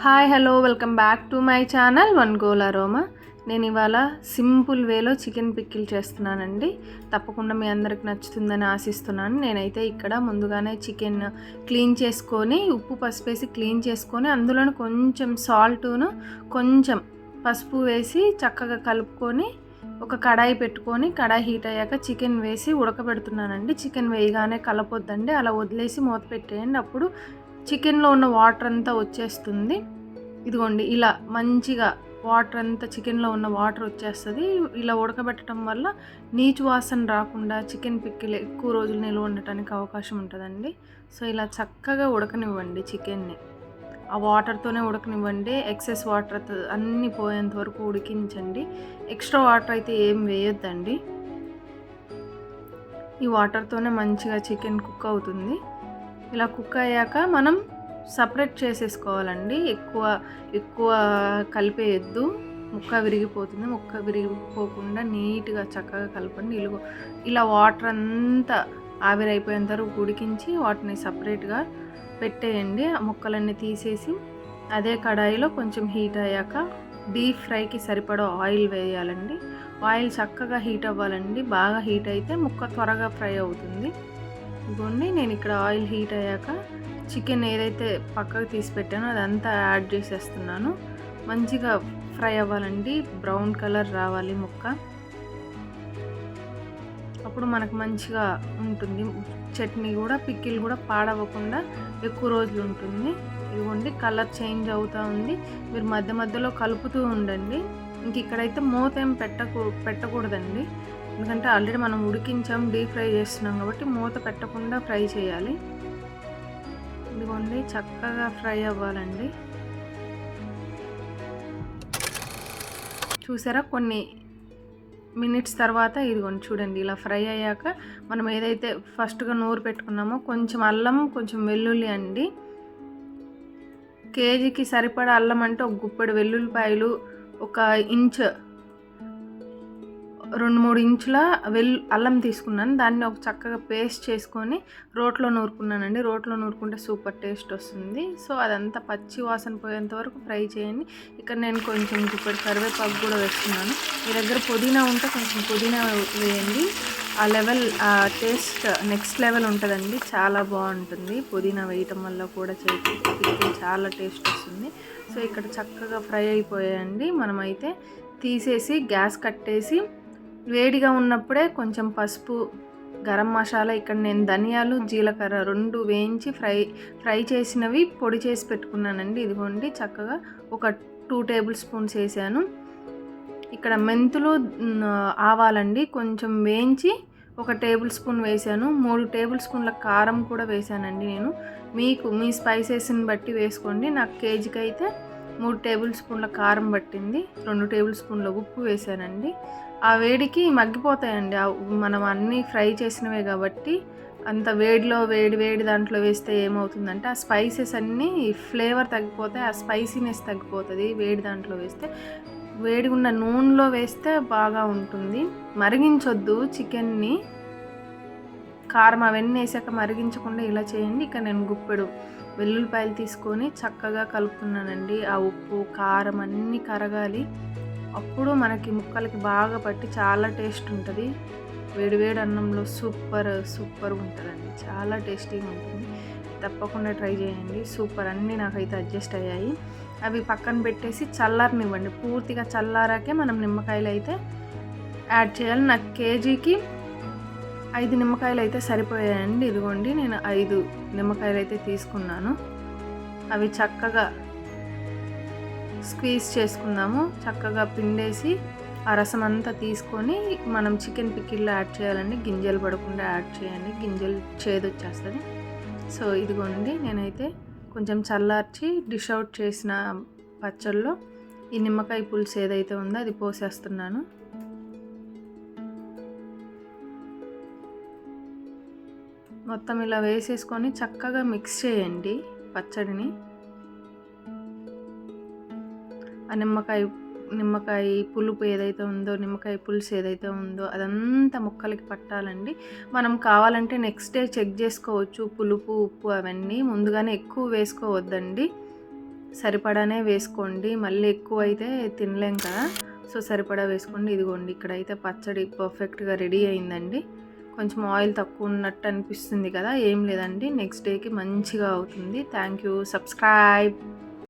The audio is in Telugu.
Hi hello welcome back to my channel one goal aroma. నేను ఇవాళ సింపుల్ వేలో చికెన్ పిక్కిల్ చేస్తున్నానండి. తప్పకుండా మీ అందరికి నచ్చుతుందని ఆశిస్తున్నాను. నేనైతే ఇక్కడ ముందుగానే చికెన్ క్లీన్ చేసుకొని ఉప్పు పసుపు వేసి క్లీన్ చేసుకొని అందులోనే కొంచెం సాల్టును కొంచెం పసుపు వేసి చక్కగా కలుపుకొని ఒక కడాయి పెట్టుకొని కడాయి హీట్ అయ్యాక చికెన్ వేసి ఉడకబెడుతున్నానండి. చికెన్ వేయగానే కలపొద్దండి. అలా వదిలేసి మూత పెట్టేయండి. అప్పుడు చికెన్లో ఉన్న వాటర్ అంతా వచ్చేస్తుంది. ఇదిగోండి ఇలా మంచిగా వాటర్ అంతా చికెన్లో ఉన్న వాటర్ వచ్చేస్తుంది. ఇలా ఉడకబెట్టడం వల్ల నీచు వాసన రాకుండా చికెన్ పిక్కిలు ఎక్కువ రోజులు నిల్వ ఉండటానికి అవకాశం ఉంటుందండి. సో ఇలా చక్కగా ఉడకనివ్వండి చికెన్ని. ఆ వాటర్తోనే ఉడకనివ్వండి. ఎక్సెస్ వాటర్ అన్నీ పోయేంత వరకు ఉడికించండి. ఎక్స్ట్రా వాటర్ అయితే ఏం వేయొద్దండి. ఈ వాటర్తోనే మంచిగా చికెన్ కుక్ అవుతుంది. ఇలా కుక్ అయ్యాక మనం సపరేట్ చేసేసుకోవాలండి. ఎక్కువ ఎక్కువ కలిపేయద్దు. ముక్క విరిగిపోతుంది. ముక్క విరిగిపోకుండా నీట్గా చక్కగా కలపండి. ఇలుగు ఇలా వాటర్ అంతా ఆవిరైపోయేంత వరకు ఉడికించి వాటిని సపరేట్గా పెట్టేయండి. ఆ ముక్కలన్నీ తీసేసి అదే కడాయిలో కొంచెం హీట్ అయ్యాక డీప్ ఫ్రైకి సరిపడా ఆయిల్ వేయాలండి. ఆయిల్ చక్కగా హీట్ అవ్వాలండి. బాగా హీట్ అయితే ముక్క త్వరగా ఫ్రై అవుతుంది. ఇదిగోండి నేను ఇక్కడ ఆయిల్ హీట్ అయ్యాక చికెన్ ఏదైతే పక్కకు తీసి పెట్టానో అదంతా యాడ్ చేసేస్తున్నాను. మంచిగా ఫ్రై అవ్వాలండి. బ్రౌన్ కలర్ రావాలి ముక్క. అప్పుడు మనకు మంచిగా ఉంటుంది. చట్నీ కూడా పిక్కిలు కూడా పాడవకుండా ఎక్కువ రోజులు ఉంటుంది. ఇదిగోండి కలర్ చేంజ్ అవుతూ ఉంది. మీరు మధ్య మధ్యలో కలుపుతూ ఉండండి. ఇంక ఇక్కడైతే మూత ఏం పెట్టకూ పెట్టకూడదండి. ఎందుకంటే ఆల్రెడీ మనం ఉడికించాం డీప్ ఫ్రై చేస్తున్నాం కాబట్టి మూత పెట్టకుండా ఫ్రై చేయాలి. ఇదిగోండి చక్కగా ఫ్రై అవ్వాలండి. చూసారా? కొన్ని మినిట్స్ తర్వాత ఇదిగోండి చూడండి ఇలా ఫ్రై అయ్యాక మనం ఏదైతే ఫస్ట్గా నూరు పెట్టుకున్నామో కొంచెం అల్లం కొంచెం వెల్లుల్లి అండి. కేజీకి సరిపడా అల్లం అంటే ఒక గుప్పెడు వెల్లుల్లిపాయలు ఒక ఇంచ్ రెండు మూడు ఇంచుల వెల్ అల్లం తీసుకున్నాను. దాన్ని ఒక చక్కగా పేస్ట్ చేసుకొని రోట్లో నూరుకున్నానండి. రోట్లో నూరుకుంటే సూపర్ టేస్ట్ వస్తుంది. సో అదంతా పచ్చి వాసన పోయేంత వరకు ఫ్రై చేయండి. ఇక్కడ నేను కొంచెం ఇప్పుడు కరివేపాకు కూడా వేస్తున్నాను. మీ దగ్గర పుదీనా ఉంటే కొంచెం పుదీనా వేయండి. ఆ లెవెల్ ఆ టేస్ట్ నెక్స్ట్ లెవెల్ ఉంటుందండి. చాలా బాగుంటుంది. పుదీనా వేయటం వల్ల కూడా చేతి చాలా టేస్ట్ వస్తుంది. సో ఇక్కడ చక్కగా ఫ్రై అయిపోయాయండి. మనమైతే తీసేసి గ్యాస్ కట్టేసి వేడిగా ఉన్నప్పుడే కొంచెం పసుపు గరం మసాలా ఇక్కడ నేను ధనియాలు జీలకర్ర రెండు వేయించి ఫ్రై ఫ్రై చేసినవి పొడి చేసి పెట్టుకున్నానండి. ఇదిగోండి చక్కగా ఒక టూ టేబుల్ స్పూన్స్ వేసాను. ఇక్కడ మెంతులు ఆవాలండి. కొంచెం వేయించి ఒక టేబుల్ స్పూన్ వేసాను. మూడు టేబుల్ స్పూన్ల కారం కూడా వేసానండి నేను. మీకు మీ స్పైసెస్ని బట్టి వేసుకోండి. నాకు కేజీకి అయితే మూడు టేబుల్ స్పూన్ల కారం పట్టింది రెండు టేబుల్ స్పూన్ల ఉప్పు వేసానండి. ఆ వేడికి మగ్గిపోతాయండి. మనం అన్నీ ఫ్రై చేసినవే కాబట్టి అంత వేడిలో వేడి వేడి దాంట్లో వేస్తే ఏమవుతుందంటే ఆ స్పైసెస్ అన్నీ ఫ్లేవర్ తగ్గిపోతాయి ఆ స్పైసీనెస్ తగ్గిపోతుంది వేడి దాంట్లో వేస్తే. వేడిగా ఉన్న నూనెలో వేస్తే బాగా ఉంటుంది. మరిగించొద్దు చికెన్ని. కారం అవన్నీ వేసాక మరిగించకుండా ఇలా చేయండి. ఇక నేను గుప్పెడు వెల్లుల్లిపాయలు తీసుకొని చక్కగా కలుపుతున్నానండి. ఆ ఉప్పు కారం అన్నీ కరగాలి. అప్పుడు మనకి ముక్కలకి బాగా పట్టి చాలా టేస్ట్ ఉంటుంది. వేడివేడి అన్నంలో సూపర్ సూపర్ ఉంటుందండి. చాలా టేస్టీగా ఉంటుంది. తప్పకుండా ట్రై చేయండి. సూపర్ అన్నీ నాకైతే అడ్జస్ట్ అయ్యాయి. అవి పక్కన పెట్టేసి చల్లారనివ్వండి. పూర్తిగా చల్లారాకే మనం నిమ్మకాయలు అయితే యాడ్ చేయాలి. నాకు కేజీకి ఐదు నిమ్మకాయలు అయితే సరిపోయాయండి. ఇదిగోండి నేను ఐదు నిమ్మకాయలు అయితే తీసుకున్నాను. అవి చక్కగా స్క్వీజ్ చేసుకుందాము. చక్కగా పిండేసి ఆ రసం అంతా తీసుకొని మనం చికెన్ పిక్కిల్లో యాడ్ చేయాలండి. గింజలు పడకుండా యాడ్ చేయండి. గింజలు చేదొచ్చేస్తుంది. సో ఇదిగోండి నేనైతే కొంచెం చల్లార్చి డిష్ అవుట్ చేసిన పచ్చళ్ళలో ఈ నిమ్మకాయ పులుసు ఏదైతే ఉందో అది పోసేస్తున్నాను. మొత్తం ఇలా వేసేసుకొని చక్కగా మిక్స్ చేయండి పచ్చడిని. ఆ నిమ్మకాయ నిమ్మకాయ పులుపు ఏదైతే ఉందో నిమ్మకాయ పులుసు ఏదైతే ఉందో అదంతా ముక్కలకి పట్టాలండి. మనం కావాలంటే నెక్స్ట్ డే చెక్ చేసుకోవచ్చు పులుపు ఉప్పు అవన్నీ. ముందుగానే ఎక్కువ వేసుకోవద్దండి. సరిపడానే వేసుకోండి. మళ్ళీ ఎక్కువ అయితే తినలేం కదా. సో సరిపడా వేసుకోండి. ఇదిగోండి ఇక్కడైతే పచ్చడి పర్ఫెక్ట్గా రెడీ అయిందండి. కొంచెం ఆయిల్ తక్కువ ఉన్నట్టు అనిపిస్తుంది కదా ఏం లేదండి. నెక్స్ట్ డేకి మంచిగా అవుతుంది. Thank you. సబ్స్క్రైబ్.